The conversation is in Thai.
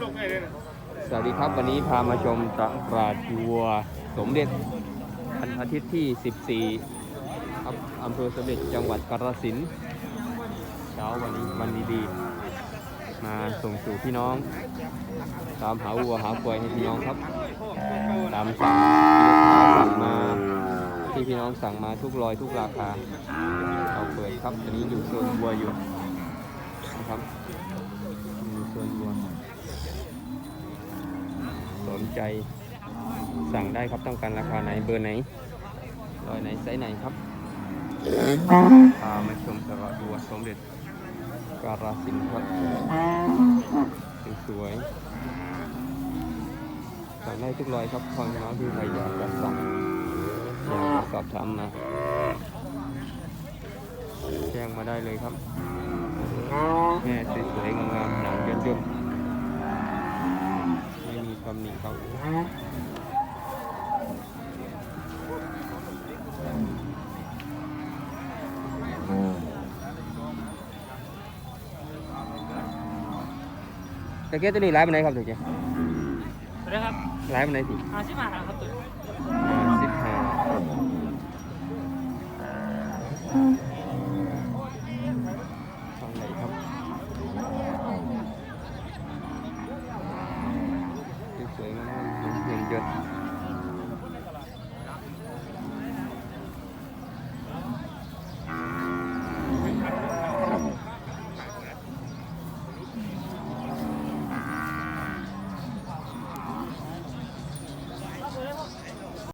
สวัสดีครับวันนี้พามาชมตลาดวัวสมเด็จวันอาทิตย์ที่ 14อำเภอสมเด็จจังหวัดกาฬสินธุ์เช้าวันนี้วันดีๆมาส่งสู่พี่น้อง ตามหาวัวหาควายให้พี่น้องครับ ตามสั่งสั่งมาที่พี่น้องสั่งมาทุกรอยทุกราคาเราเปิดครับอันนี้อยู่โซนวัวอยู่ นะครับมีโซนวัวสนใจสั่งได้ครับต้องการราคาไหนเบอร์ไหนรอยไหนไซส์ไหนครับพามาชมตลาดวัวสมเด็จการาสินครับสวยๆสั่งได้ทุกรอยครับพอน้องที่ใครอยากจะสั่งอยากสอบถามมาแจ้งมาได้เลยครับ แม่สวยๆงามๆหนังย่นๆไม่มีตำหนิครับตะเกียบตัวนี้ไลฟ์ไปไหนครับตะเกียบสวัสดีครับไลฟ์ไปไหนสิอาชิมาครับตัว good.